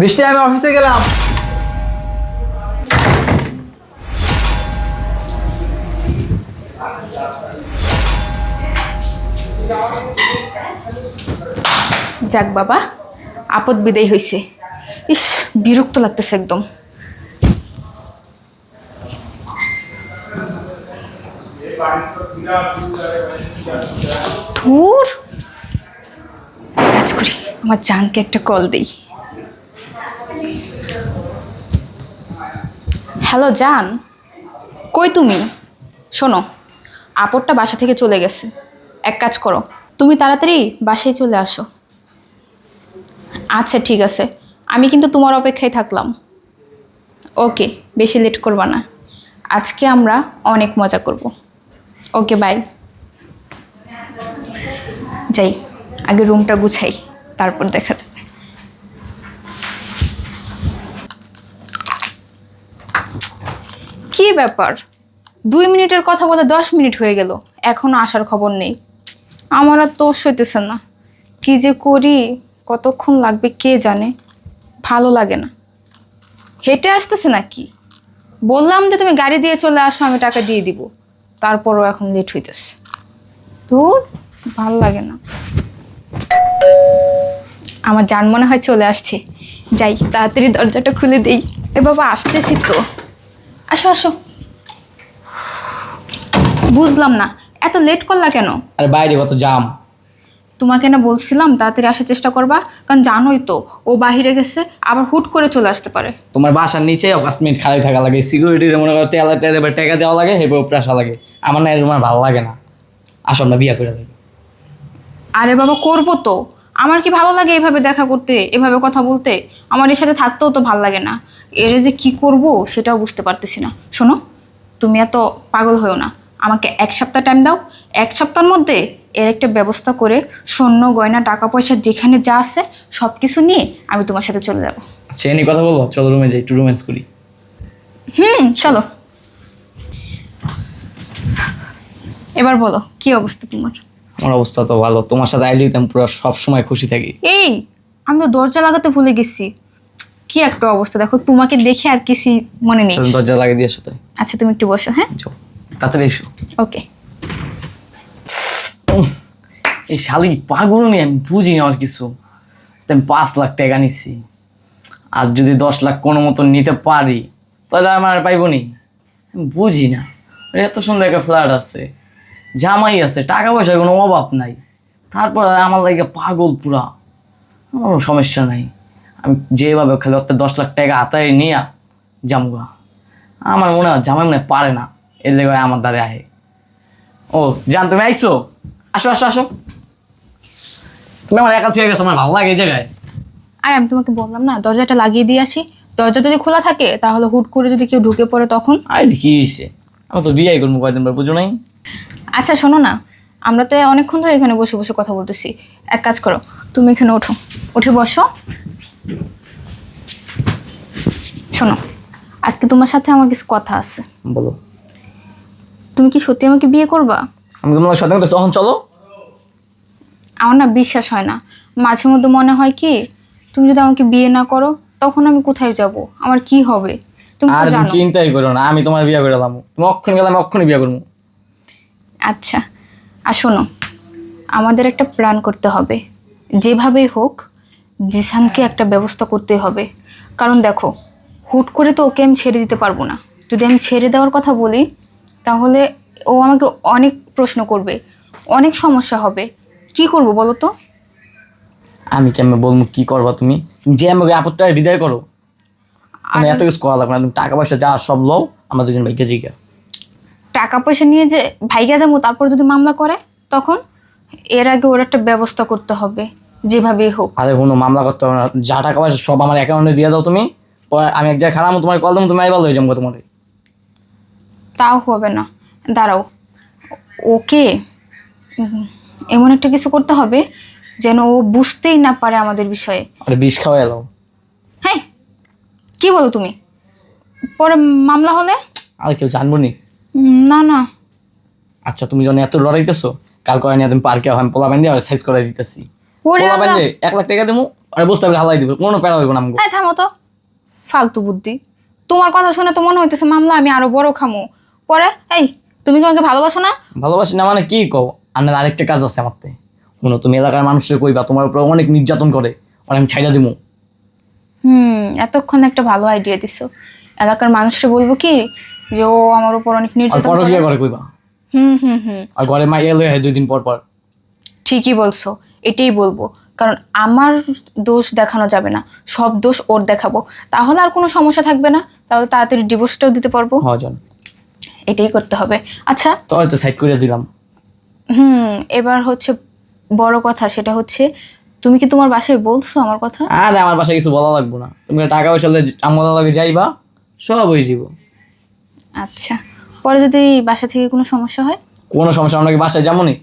বৃষ্টি, আমি অফিসে গেলাম। যাক বাবা, আপদ বিদায় হয়েছে ইস, বিরক্ত লাগতেছে একদম। ধুর। কাজ করি, আমার জানকে একটা কল দেই। হ্যালো, জান। কই তুমি? শোনো আপদটা বাসা থেকে চলে গেছে। এক কাজ করো, তুমি তাড়াতাড়ি বাসায় চলে আসো। আচ্ছা ঠিক আছে। আমি কিন্তু তোমার অপেক্ষায় থাকলাম। ওকে, বেশি লেট করবা না। আজকে আমরা অনেক মজা করব। Okay, bye. যাই, আগে রুমটা গুছাই, তারপর দেখা যাবে কি ব্যাপার? দুই মিনিটের কথা বলে দশ মিনিট হয়ে গেল। এখনও আসার খবর নেই। আমার আর তোষ হইতেছে না। কি যে করি, কতক্ষণ লাগবে কে জানে? ভালো লাগে না। হেঁটে আসতেছে না কি বললাম যে তুমি গাড়ি দিয়ে চলে আসো, আমি টাকা দিয়ে দিব। তারপরও এখন লেট হইতেছে। দূর, ভালো লাগে না। আমার যান মনে হয় চলে আসছে। যাই, তাড়াতাড়ি দরজাটা খুলে দেই। এ বাবা, আসতেছি তো। আসো আসো। বুঝলাম না এত লেট করলা কেন? আরে বাইরে কত জাম। তোমাকে না বলছিলাম তাড়াতাড়ি আসার চেষ্টা করবা কারণ জানোই তো ও বাহিরে গেছে আবার হুট করে চলে আসতে পারে। তোমার বাসার নিচে পাঁচ মিনিট খালি থাকা লাগে সিকিউরিটির মনে করো তেল তেল টাকা দেওয়া লাগে এরপর উপরে আসা লাগে। আমার না এরকম ভালো লাগে না। আসো আমরা বিয়া করে দিই আরে বাবা করব তো। আমার কি ভালো লাগে এভাবে দেখা করতে এভাবে কথা বলতে? আমার এর সাথে থাকতেও তো ভালো লাগে না। এর যে কি করব সেটাও বুঝতে পারতেছি না। শোনো তুমি এত পাগল হয়েও না। আমাকে এক সপ্তাহ টাইম দাও। এক সপ্তাহের মধ্যে এর একটা ব্যবস্থা করে স্বর্ণ গয়না টাকা পয়সা যেখানে যা আছে সব কিছু নিয়ে আমি তোমার সাথে চলে যাব। আচ্ছা এ নিয়ে কথা বলব? চলো রুমে যাই একটু রোম্যান্স করি। হুম চলো। এবার বলো কি অবস্থা তোমার? আমার অবস্থা তো ভালো। তোমার সাথে আইলে আমি পুরো সবসময় খুশি থাকি। এই আমি তো দরজা লাগাতে ভুলে গেছি। কি একটা অবস্থা দেখো তোমাকে দেখে আর কিছু মনে নেই। দরজা লাগিয়ে দিয়ে সাথে আচ্ছা তুমি একটু বসো হ্যাঁ? তাড়াতাড়ি এসো। ওকে। এই শালি পাগল নিয়ে আমি বুঝি না আর কিছু। আমি পাঁচ লাখ টাকা নিচ্ছি আর যদি দশ লাখ কোনো মতন নিতে পারি তাহলে আমার আর পাইব নি। বুঝি না এত সুন্দর একটা ফ্ল্যাট আছে। জামাই আছে টাকা পয়সার কোনো অভাব নাই। তারপর আমার লাগে পাগল পুরা। কোনো সমস্যা নাই। আমি যেভাবে খালি অর্থাৎ দশ লাখ টাকা হাতায় নিয়ে জামগা আমার মনে হয় জামাই মনে হয় পারে না। এর লেগে আমার দ্বারে আহে। ও জান তুমি আইছো? আসো আসো আসো। তুমি আমার একা থেকে গেছো আমার ভালো লাগে এই জায়গায়। আর আমি তোমাকে বললাম না দরজাটা লাগিয়ে দিয়ে আসি। দরজা যদি খোলা থাকে তাহলে হুট করে যদি কেউ ঢুকে পড়ে তখন? আইলে কি হয়েছে আমার তো বিয়ে করব কয়দিন পর বুঝো নাই? আচ্ছা শোনো না। আমরা তো অনেকক্ষণ ধরে এখানে বসে বসে কথা বলতেছি। এক কাজ করো তুমি এখানে ওঠো। উঠে বসো। শোনো আজকে তোমার সাথে আমার কিছু কথা আছে। বলো। তুমি কি সত্যি আমাকে বিয়ে করবা? আমি তোমার সাথে তখন চলো। আমার না বিশ্বাস হয় না। মাঝে মধ্যে মনে হয় কি তুমি যদি আমাকে বিয়ে না করো তখন আমি কোথায় যাব? আমার কি হবে? আর তুমি চিন্তাই করো না আমি তোমার বিয়ে করে দিলাম তুমি অক্ষণ গেলে আমি অক্ষণই বিয়ে করব। আচ্ছা আর শোনো আমাদের একটা প্ল্যান করতে হবে। যেভাবেই হোক জিসানকে একটা ব্যবস্থা করতে হবে। কারণ দেখো হুট করে তো ওকে আমি ছেড়ে দিতে পারব না। যদি আমি ছেড়ে দেওয়ার কথা বলি তাহলে ও আমাকে অনেক প্রশ্ন করবে অনেক সমস্যা হবে। কি করব বলো তো? আমি কেমন বলব কি করবা তুমি? তুমি যে আমাকে আপত্তি বিদায় করো। আমি এত কিছু করা লাগবে না। তুমি টাকা পয়সা যা সব লও আমরা দুজন ভাইকে জিগা টাকা পয়সা নিয়ে যে ভাইগা যাব তারপর যদি মামলা করে তখন এর আগে ওর একটা ব্যবস্থা করতে হবে যেভাবেই হোক। আরে কোনো মামলা করতে হবে না। যা টাকা পয়সা সব আমার অ্যাকাউন্টে দিয়ে দাও তুমি। পরে আমি এক জায়গায় খারাপ তোমার কল দেবো তুমি আইবার হয়ে যাব তোমার। তাও হবে না। দাঁড়াও ওকে এমন একটা কিছু করতে হবে যেন ও বুঝতেই না পারে আমাদের বিষয়ে। আরে বিষ খাওয়া এলো কি বলো তুমি? পরে মামলা হলে? আর কেউ জানব নি। না না। আচ্ছা তুমি যখন এত লড়াইতেছো কাল কয় নিয়ে তুমি পার্কে আমি পোলা বান্ধি আর সাইজ করে দিতেছি। ওরে পোলা। বান্ধে এক লাখ টাকা দেবো আর বুঝতে পারলে হালাই দিব কোনো প্যারা হইব না আমাকে থামো তো। ফালতু বুদ্ধি। তোমার কথা শুনে তো মনে হইতেছে মামলা আমি আরও বড় খামো। পরে এই তুমি কি আমাকে ভালোবাসো না? ভালোবাসি না মানে কি কও? আর আরেকটা কাজ আছে আমার শুনো তুমি এলাকার মানুষের কইবা তোমার উপর অনেক নির্যাতন করে আর আমি ছাইড়া দিমু। হুম এতক্ষণ একটা ভালো আইডিয়া দিছো। এলাকার মানুষকে বলব কি যে ও আমার উপর অনেক নির্যাতন করে। করে কইবা? হুম হুম হুম। আর ঘরে মা এলো হয় দুই দিন পর পর। ঠিকই বলছো এটাই বলব। কারণ আমার দোষ দেখানো যাবে না সব দোষ ওর দেখাবো। তাহলে আর কোনো সমস্যা থাকবে না তাহলে তাড়াতাড়ি ডিভোর্সটাও দিতে পারব। যান এটাই করতে হবে। আচ্ছা। তো হয়তো সাইড করে দিলাম। হুম এবার হচ্ছে বড় কথা সেটা হচ্ছে তুমি কি তোমার বাসায় বলছো আমার কথা? আরে আমার বাসায় কিছু বলা লাগবো না। তুমি টাকা পয়সা আমার লাগে যাইবা সব হয়ে যাব আচ্ছা। পরে যদি বাসা থেকে কোনো সমস্যা হয়? কোনো সমস্যা আমরা কি বাসায় যাব নি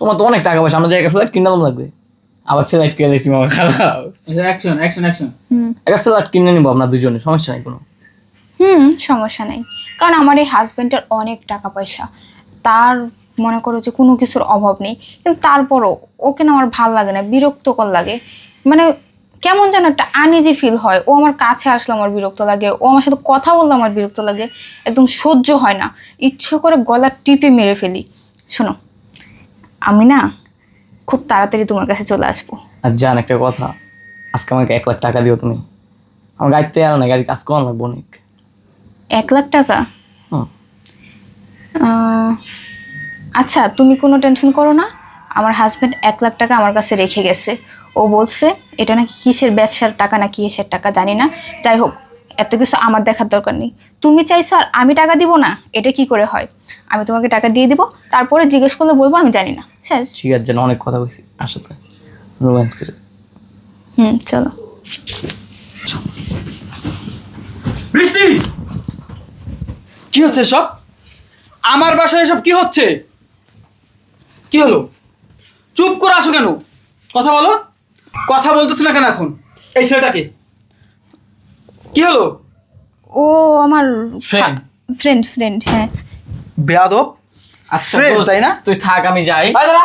তোমার তো অনেক টাকা পয়সা আমরা জায়গায় ফ্ল্যাট কিনলাম লাগবে। আবার ফ্ল্যাট কিনে দিয়েছি মামা খারাপ। অ্যাকশন অ্যাকশন অ্যাকশন হুম। একটা ফ্ল্যাট কিনে নিবো আমরা দুজনে সমস্যা নাই কোনো। হুম সমস্যা নেই। কারণ আমার এই হাজব্যান্ডের অনেক টাকা পয়সা। তার মনে করো যে কোনো কিছুর অভাব নেই। কিন্তু তারপরও ওকে না আমার ভালো লাগে না বিরক্তকর লাগে। মানে কেমন যেন একটা আনইজি ফিল হয়। ও আমার কাছে আসলে আমার বিরক্ত লাগে ও আমার সাথে কথা বললে আমার বিরক্ত লাগে একদম সহ্য হয় না। ইচ্ছে করে গলা টিপে মেরে ফেলি। শোনো আমি না খুব তাড়াতাড়ি তোমার কাছে চলে আসব। আর জান একটা কথা আজকে আমাকে এক লাখ টাকা দিও তুমি। আমার গাড়িতে আর না গাড়ি কাজ করানো লাগবো অনেক। এক লাখ টাকা হুম আহ, আচ্ছা তুমি কোনো টেনশন করো না। আমার হাজব্যান্ড এক লাখ টাকা আমার কাছে রেখে গেছে। ও বলছে এটা নাকি কিসের ব্যবসার টাকা না কিসের টাকা জানি না। যাই হোক এত কিছু আমার দেখার দরকার নেই। তুমি চাইছো আর আমি টাকা দিব না এটা কি করে হয়? আমি তোমাকে টাকা দিয়ে দিব তারপরে জিজ্ঞেস করলে বলব আমি জানি না। শেষ। ঠিক আছে জান অনেক কথা বলছি। আসো তো রোম্যান্স করে হুম চলো। বৃষ্টি! কি হচ্ছে সব আমার বাসায় এসব কি হচ্ছে? কি হলো? চুপ করে আসো কেন? কথা বলো। কথা বলতেছো না কেন এখন? এই ছেলেটাকে। কি হলো? ও আমার Friend. ফ্রেন্ড ফ্রেন্ড হ্যাঁ। বেয়াদব। আচ্ছা দোস্ত, তাই না? তুই থাক আমি যাই। ভাই দাঁড়া।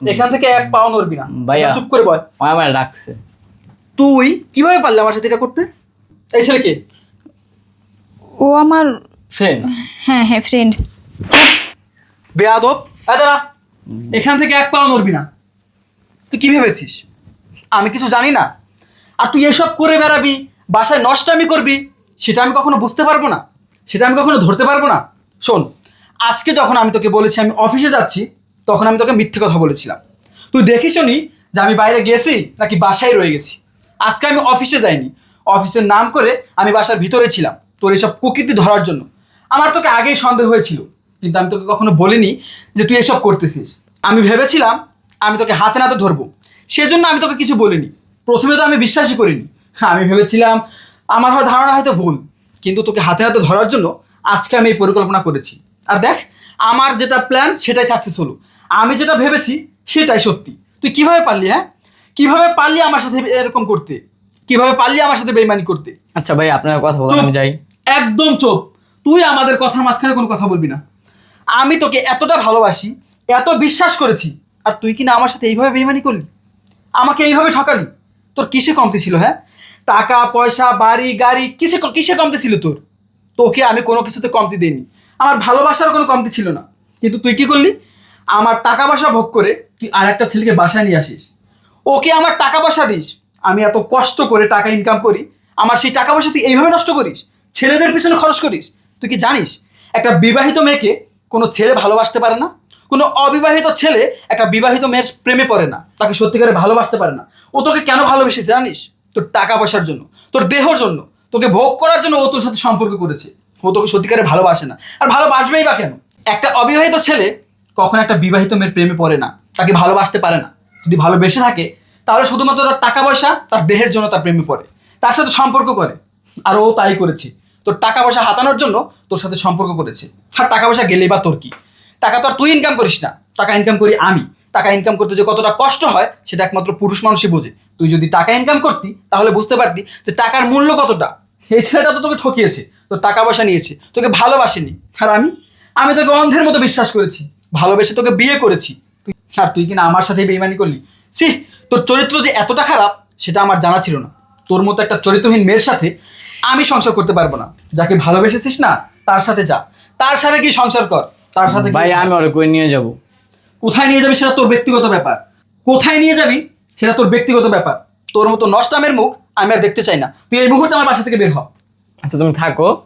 এখান থেকে এক পাও নড়বি না। ভাইয়া। চুপ করে বয়। ও আমার ডাকছে। তুই কীভাবে পারলে আমার সাথে এটা করতে? এই ছেলেকে। ও আমার ফ্রেন্ড হ্যাঁ হ্যাঁ ফ্রেন্ড বেয়াদব। এই দাঁড়া। এখান থেকে এক পাও নড়বি না। তুই কি ভেবেছিস? আমি কিছু জানি না। আর তুই এসব করে বেড়াবি, বাসায় নষ্টামি করবি, সেটা আমি কখনো বুঝতে পারব না। সেটা আমি কখনো ধরতে পারব না। শোন, আজকে যখন আমি তোকে বলেছি আমি অফিসে যাচ্ছি, তখন আমি তোকে মিথ্যে কথা বলেছিলাম। তুই দেখিস নি যে আমি বাইরে গেছি নাকি বাসায় রয়ে গেছি? আজকে আমি অফিসে যাইনি। অফিসের নাম করে আমি বাসার ভিতরে ছিলাম, তোর এসব প্রকৃতি ধরার জন্য। আমার তোকে আগেই সন্দেহ হয়েছিল। কিন্তু আমি তোকে কখনো বলিনি যে তুই এসব করতেছিস। আমি ভেবেছিলাম আমি তোকে হাতে নাতে ধরবো। সেজন্য আমি তোকে কিছু বলিনি। প্রথমে তো আমি বিশ্বাসই করিনি। হ্যাঁ আমি ভেবেছিলাম আমার হয় ধারণা হয়তো ভুল। কিন্তু তোকে হাতে নাতে ধরার জন্য আজকে আমি এই পরিকল্পনা করেছি। আর দেখ আমার যেটা প্ল্যান সেটাই সাকসেস হলো। আমি যেটা ভেবেছি সেটাই সত্যি। তুই কীভাবে পারলি হ্যাঁ? কীভাবে পারলি আমার সাথে এরকম করতে? কীভাবে পারলি আমার সাথে বেইমানি করতে? আচ্ছা ভাই আপনার কথা বলেন আমি যাই। একদম চোপ। তুই আমাদের কথার মাঝখানে কোনো কথা বলবি না। আমি তোকে এতটা ভালোবাসি, এত বিশ্বাস করেছি, আর তুই কি না আমার সাথে এইভাবে বেইমানি করলি? আমাকে এইভাবে ঠকালি? তোর কিসে কমতি ছিল হ্যাঁ? টাকা, পয়সা, বাড়ি, গাড়ি কিসে কিসে কমতি ছিল তোর? তোকে আমি কোনো কিছুতে কমতি দিইনি। আমার ভালোবাসার কোনো কমতি ছিল না। কিন্তু তুই কি করলি? আমার টাকা পয়সা ভোগ করে তুই আর একটা ছেলেকে বাসায় নিয়ে আসিস। ওকে আমার টাকা পয়সা দিস। আমি এত কষ্ট করে টাকা ইনকাম করি, আমার সেই টাকা পয়সা তুই এইভাবে নষ্ট করিস? ছেলেদের পিছনে খরচ করিস? তুই কি জানিস? একটা বিবাহিত মেয়েকে কোনো ছেলে ভালোবাসতে পারে না, কোনো অবিবাহিত ছেলে একটা বিবাহিত মেয়ের প্রেমে পড়ে না, তাকে সত্যিকারে ভালোবাসতে পারে না। ও তোকে কেন ভালোবেসেছে জানিস? তোর টাকা পয়সার জন্য, তোর দেহর জন্য, তোকে ভোগ করার জন্য ও তোর সাথে সম্পর্ক করেছে। ও তোকে সত্যিকারে ভালোবাসে না। আর ভালোবাসবেই বা কেন? একটা অবিবাহিত ছেলে কখন একটা বিবাহিত মেয়ের প্রেমে পড়ে না, তাকে ভালোবাসতে পারে না। যদি ভালোবেসে থাকে, তাহলে শুধুমাত্র তার টাকা পয়সা, তার দেহের জন্য তার প্রেমে পড়ে, তার সাথে সম্পর্ক করে। আর ও তাই করেছে। তোর টাকা পয়সা হাতানোর জন্য তোর সাথে সম্পর্ক করেছে। আর টাকা পয়সা গেলে বা তোর কি? টাকা তো আর তুই ইনকাম করিস না। টাকা ইনকাম করি আমি। টাকা ইনকাম করতে যে কতটা কষ্ট হয়, সেটা একমাত্র পুরুষ মানুষই বোঝে। তুই যদি টাকা ইনকাম করতি, তাহলে বুঝতে পারতি যে টাকার মূল্য কতটা। এই ছেলেটা তো তোকে ঠকিয়েছে, তোর টাকা পয়সা নিয়েছে, তোকে ভালোবাসেনি। আর আমি আমি তোকে অন্ধের মতো বিশ্বাস করেছি, ভালোবেসে তোকে বিয়ে করেছি। তুই, আর তুই কিনা আমার সাথে বেইমানি করলি? সি তোর চরিত্র যে এতটা খারাপ, সেটা আমার জানা ছিল না। তোর মতো একটা চরিত্রহীন মেয়ের সাথে আমি সংসার করতে পারব না। যাকে ভালোবেসেছিস না তার সাথে যা। তার সাথে কি সংসার কর? তার সাথে কি- ভাই আমি ওরে কই নিয়ে যাব? কোথায় নিয়ে যাবি সেটা তোর ব্যক্তিগত ব্যাপার। কোথায় নিয়ে যাবি সেটা তোর ব্যক্তিগত ব্যাপার। তোর মতো নষ্টামের মুখ আমি আর দেখতে চাই না। তুই এই মুহূর্তে আমার বাসা থেকে বের হ। আচ্ছা তুমি থাকো।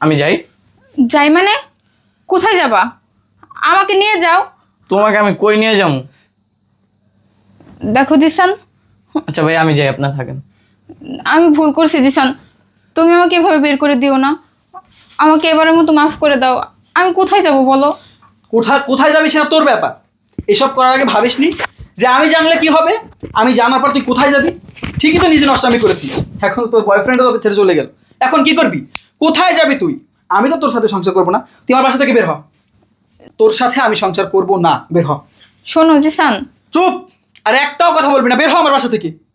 আমি যাই। যাই মানে? কোথায় যাবা? আমাকে নিয়ে যাও। তোমাকে আমি কই নিয়ে যাব? দেখো দিশান আচ্ছা ভাই আমি যাই আপনার থাকেন। আমি ভুল করছি দিশান তুমি আমাকে এভাবে বের করে দিও না। আমাকে এবারের মতো মাফ করে দাও। আমি কোথায় যাব বলো? কোথায় কোথায় যাবি সেটা তোর ব্যাপার। এসব করার আগে ভাবিসনি যে আমি জানলে কি হবে? আমি জানার পর তুই কোথায় যাবি? ঠিকই তো নিজে নষ্ট আমি করেছি। এখন তোর বয়ফ্রেন্ডও তোকে ছেড়ে চলে গেল। এখন কি করবি? কোথায় যাবি তুই? আমি তো তোর সাথে সংসার করব না। তুই আমার বাসা থেকে বের হ। তোর সাথে আমি সংসার করব না। বের হ। শোনো জিসান। চুপ! আর একটাও কথা বলবি না। বের হ আমার বাসা থেকে।